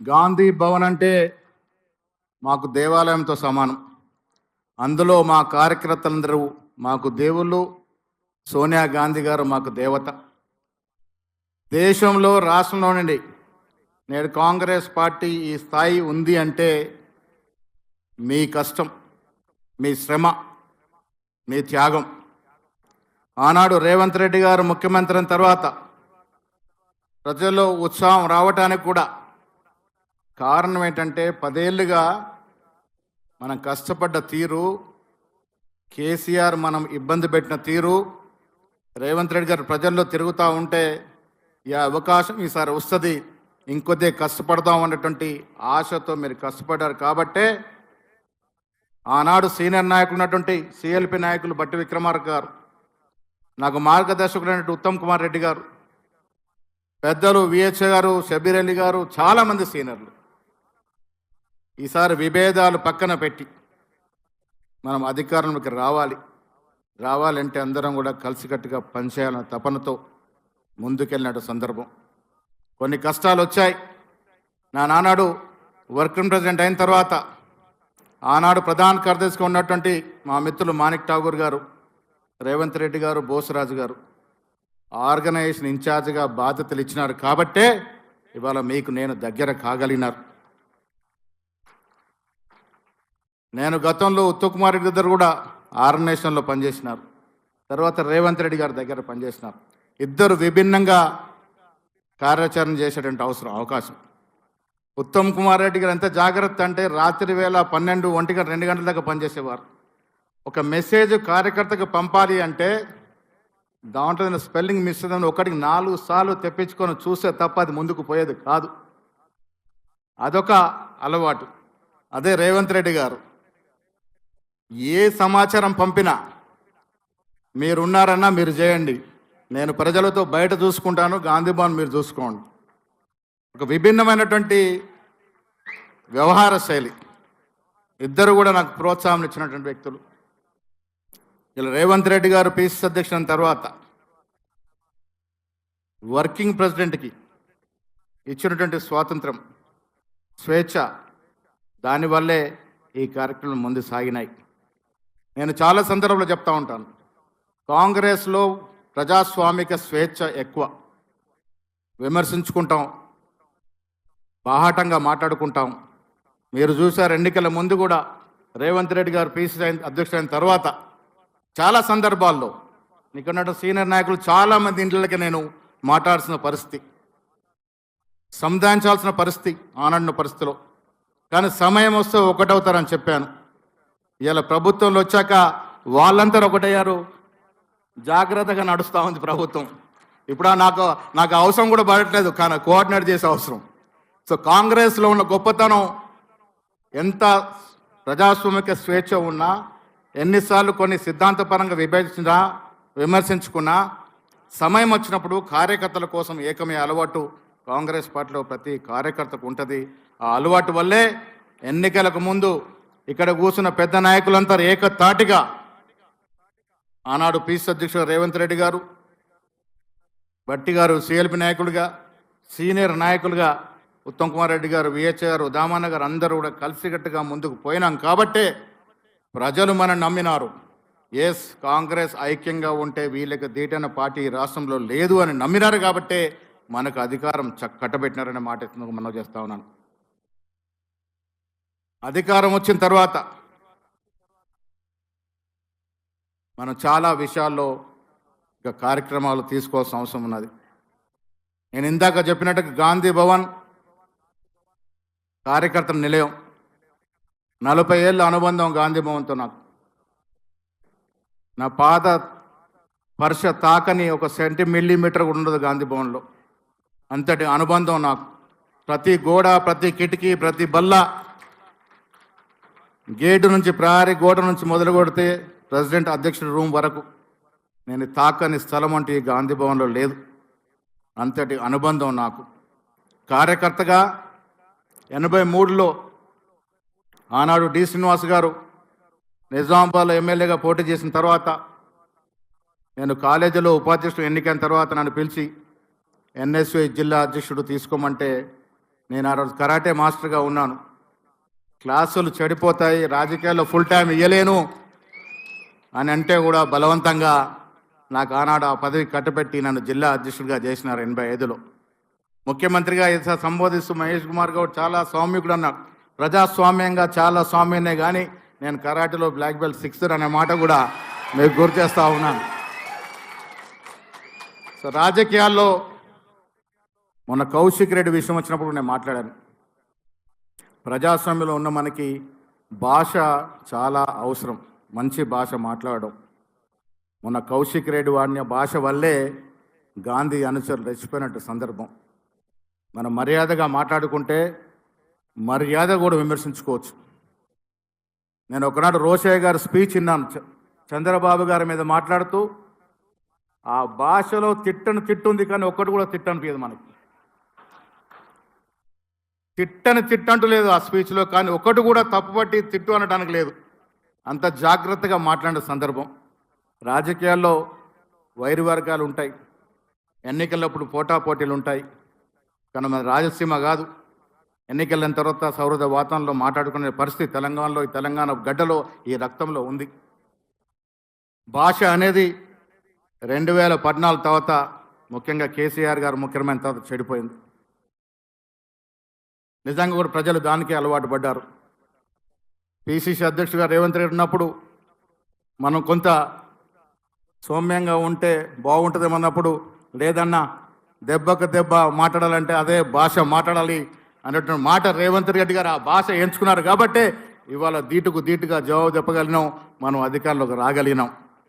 గాంధీ భవన్ అంటే మాకు దేవాలయంతో సమానం. అందులో మా కార్యకర్తలందరూ మాకు దేవుళ్ళు సోనియా గాంధీ గారు మాకు దేవత. దేశంలో రాష్ట్రంలో నుండి నేడు కాంగ్రెస్ పార్టీ ఈ స్థాయి ఉంది అంటే మీ కష్టం మీ శ్రమ మీ త్యాగం. ఆనాడు రేవంత్ రెడ్డి గారు ముఖ్యమంత్రి తర్వాత ప్రజల్లో ఉత్సాహం రావటానికి కూడా కారణం ఏంటంటే పదేళ్ళుగా మనం కష్టపడ్డ తీరు కేసీఆర్ మనం ఇబ్బంది పెట్టిన తీరు రేవంత్ రెడ్డి గారు ప్రజల్లో తిరుగుతూ ఉంటే ఈ అవకాశం ఈసారి వస్తుంది. ఇంకొద్దే కష్టపడదాం అన్నటువంటి ఆశతో మీరు కష్టపడ్డారు కాబట్టే ఆనాడు సీనియర్ నాయకులు ఉన్నటువంటి సిఎల్పి నాయకులు బట్టి విక్రమార్క గారు నాకు మార్గదర్శకులైనటువంటి ఉత్తమ్ కుమార్ రెడ్డి గారు పెద్దలు విహెచ్ఏ గారు షబీర్ అలీ గారు చాలామంది సీనియర్లు. ఈసారి విభేదాలు పక్కన పెట్టి మనం అధికారంలోకి రావాలి. రావాలంటే అందరం కూడా కలిసికట్టుగా పనిచేయాలన్న తపనతో ముందుకెళ్ళినట్టు సందర్భం. కొన్ని కష్టాలు వచ్చాయి. నా నానాడు వర్కింగ్ ప్రెసిడెంట్ అయిన తర్వాత ఆనాడు ప్రధాన కార్యదర్శిగా ఉన్నటువంటి మా మిత్రులు మాణిక్ ఠాగూర్ గారు రేవంత్ రెడ్డి గారు బోసరాజు గారు ఆర్గనైజేషన్ ఇన్ఛార్జ్గా బాధ్యతలు ఇచ్చినారు కాబట్టే ఇవాళ మీకు నేను దగ్గర కాగలిగినారు. నేను గతంలో ఉత్తకుమారి రెడ్డి దగ్గర కూడా ఆర్గనైజేషన్లో పనిచేసినారు. తర్వాత రేవంత్ రెడ్డి గారి దగ్గర పనిచేసినారు. ఇద్దరు విభిన్నంగా కార్యాచరణ చేసేటువంటి అవసరం అవకాశం. ఉత్తమ్ కుమార్ రెడ్డి గారు ఎంత జాగ్రత్త అంటే రాత్రి వేళ పన్నెండు ఒంటి గంట రెండు గంటల దాకా పనిచేసేవారు. ఒక మెసేజ్ కార్యకర్తకు పంపాలి అంటే దాంట్లో స్పెల్లింగ్ మిస్ అయిందని ఒకటికి నాలుగు సార్లు తెప్పించుకొని చూస్తే తప్ప అది ముందుకు పోయేది కాదు. అదొక అలవాటు. అదే రేవంత్ రెడ్డి గారు. ఏ సమాచారం పంపినా మీరున్నారన్నా మీరు చేయండి. నేను ప్రజలతో బయట చూసుకుంటాను గాంధీ భవన్ మీరు చూసుకోండి. ఒక విభిన్నమైనటువంటి వ్యవహార శైలి. ఇద్దరు కూడా నాకు ప్రోత్సాహం ఇచ్చినటువంటి వ్యక్తులు. ఇలా రేవంత్ రెడ్డి గారు పీసీసీ అధ్యక్షుడు తర్వాత వర్కింగ్ ప్రెసిడెంట్కి ఇచ్చినటువంటి స్వాతంత్రం స్వేచ్ఛ దానివల్లే ఈ కార్యక్రమం ముందు సాగినాయి. నేను చాలా సందర్భంలో చెప్తా ఉంటాను. కాంగ్రెస్లో ప్రజాస్వామిక స్వేచ్ఛ ఎక్కువ. విమర్శించుకుంటాం. బాహాటంగా మాట్లాడుకుంటాం. మీరు చూశారు ఎన్నికల ముందు కూడా రేవంత్ రెడ్డి గారు పీసీసీ అయిన అధ్యక్షుడైన తర్వాత చాలా సందర్భాల్లో ఇక్కడ సీనియర్ నాయకులు చాలామంది ఇంట్లోకి నేను మాట్లాడాల్సిన పరిస్థితి. సంధానించాల్సిన పరిస్థితి ఆనంద పరిస్థితిలో. కానీ సమయం వస్తే ఒకటవుతారని చెప్పాను. ఇలా ప్రభుత్వంలో వచ్చాక వాళ్ళంతా ఒకటయ్యారు. జాగ్రత్తగా నడుస్తూ ఉంది ప్రభుత్వం. ఇప్పుడు నాకు నాకు అవసరం కూడా పడట్లేదు. కానీ కోఆర్డినేట్ చేసే అవసరం. సో కాంగ్రెస్లో ఉన్న గొప్పతనం ఎంత ప్రజాస్వామిక స్వేచ్ఛ ఉన్నా ఎన్నిసార్లు కొన్ని సిద్ధాంతపరంగా విభజించినా విమర్శించుకున్నా సమయం వచ్చినప్పుడు కార్యకర్తల కోసం ఏకమే అలవాటు కాంగ్రెస్ పార్టీలో ప్రతి కార్యకర్తకు ఉంటుంది. ఆ అలవాటు వల్లే ఎన్నికలకు ముందు ఇక్కడ కూర్చున్న పెద్ద నాయకులంతా ఏకతాటిగా ఆనాడు పీసీ అధ్యక్షుడు రేవంత్ రెడ్డి గారు భట్టి గారు సిఎల్పి నాయకులుగా సీనియర్ నాయకులుగా ఉత్తమ్ కుమార్ రెడ్డి గారు విహెచ్ గారు దామన్న గారు అందరూ కూడా కలిసికట్టుగా ముందుకు పోయినాం. కాబట్టే ప్రజలు మనం నమ్మినారు. ఎస్ కాంగ్రెస్ ఐక్యంగా ఉంటే వీళ్ళకి దీటైన పార్టీ రాష్ట్రంలో లేదు అని నమ్మినారు కాబట్టే మనకు అధికారం చ కట్టబెట్టినారనే మాట మనం చేస్తా ఉన్నాను. అధికారం వచ్చిన తర్వాత మనం చాలా విషయాల్లో ఇక కార్యక్రమాలు తీసుకోవాల్సిన అవసరం ఉన్నది. నేను ఇందాక చెప్పినట్టుగా గాంధీ భవన్ కార్యకర్తల నిలయం. నలభై ఏళ్ళ అనుబంధం గాంధీ భవన్తో నాకు. నా పాత స్పర్శ తాకని ఒక సెంటి మిల్లీమీటర్ కూడా ఉండదు గాంధీ భవన్లో. అంతటి అనుబంధం నాకు. ప్రతి గోడ ప్రతి కిటికీ ప్రతి బల్ల గేటు నుంచి ప్రహరీ గోడ నుంచి మొదలు కొడితే ప్రెసిడెంట్ అధ్యక్షుడి రూమ్ వరకు నేను తాకని స్థలం అంటే ఈ గాంధీ భవన్లో లేదు. అంతటి అనుబంధం నాకు. కార్యకర్తగా ఎనభై మూడులో ఆనాడు డి శ్రీనివాస్ గారు నిజామాబాద్లో ఎమ్మెల్యేగా పోటీ చేసిన తర్వాత నేను కాలేజీలో ఉపాధ్యక్షుడు ఎన్నికైన తర్వాత నన్ను పిలిచి ఎన్ఎస్వై జిల్లా అధ్యక్షుడు తీసుకోమంటే నేను ఆ రోజు కరాటే మాస్టర్గా ఉన్నాను. క్లాసులు చెడిపోతాయి రాజకీయాల్లో ఫుల్ టైం ఇయ్యలేను అని అంటే కూడా బలవంతంగా నాకు ఆనాడు ఆ పదవి కట్టబెట్టి నన్ను జిల్లా అధ్యక్షుడిగా చేసినారు ఎనభై ఐదులో ముఖ్యమంత్రిగా సంబోధిస్తూ మహేష్ కుమార్ గౌడ్ చాలా సౌమ్యుడు అన్నాడు. ప్రజాస్వామ్యంగా చాలా స్వామ్యనే కానీ నేను కరాటేలో బ్లాక్ బెల్ట్ సిక్స్త్ అనే మాట కూడా మీకు గుర్తు చేస్తూ ఉన్నాను. సో రాజకీయాల్లో మొన్న కౌశిక్ రెడ్డి విషయం వచ్చినప్పుడు నేను మాట్లాడాను. ప్రజాస్వామ్యంలో ఉన్న మనకి భాష చాలా అవసరం. మంచి భాష మాట్లాడడం. మొన్న కౌశిక్ రెడ్డి వాడిన భాష వల్లే గాంధీ అనుచరులు రెచ్చిపోయినట్టు సందర్భం. మనం మర్యాదగా మాట్లాడుకుంటే మర్యాద కూడా విమర్శించుకోవచ్చు. నేను ఒకనాడు రోషయ్య గారి స్పీచ్ విన్నాను. చంద్రబాబు గారి మీద మాట్లాడుతూ ఆ భాషలో తిట్టను తిట్టుంది కానీ ఒక్కటి కూడా తిట్టనిపించదు మనకి. తిట్టని తిట్టంటూ లేదు ఆ స్పీచ్లో కానీ ఒకటి కూడా తప్పుపట్టి తిట్టు అనడానికి లేదు. అంత జాగ్రత్తగా మాట్లాడిన సందర్భం. రాజకీయాల్లో వైరు వర్గాలు ఉంటాయి. ఎన్నికలప్పుడు పోటాపోటీలు ఉంటాయి. కానీ మన రాజసీమ కాదు. ఎన్నికలైన తర్వాత సౌహృద వాతావరణంలో మాట్లాడుకునే పరిస్థితి తెలంగాణలో ఈ తెలంగాణ గడ్డలో ఈ రక్తంలో ఉంది. భాష అనేది రెండు వేల పద్నాలుగు తర్వాత ముఖ్యంగా కేసీఆర్ గారు ముఖ్యమైన తర్వాత చెడిపోయింది. నిజంగా కూడా ప్రజలు దానికే అలవాటు పడ్డారు. పిసిసి అధ్యక్షుడిగా రేవంత్ రెడ్డి ఉన్నప్పుడు మనం కొంత సౌమ్యంగా ఉంటే బాగుంటుందేమన్నప్పుడు లేదన్నా దెబ్బకు దెబ్బ మాట్లాడాలంటే అదే భాష మాట్లాడాలి అనేటువంటి మాట రేవంత్ రెడ్డి గారు ఆ భాష ఎంచుకున్నారు కాబట్టే ఇవాళ దీటుకు దీటుగా జవాబు చెప్పగలిగినాం మనం అధికారంలోకి రాగలిగినాం.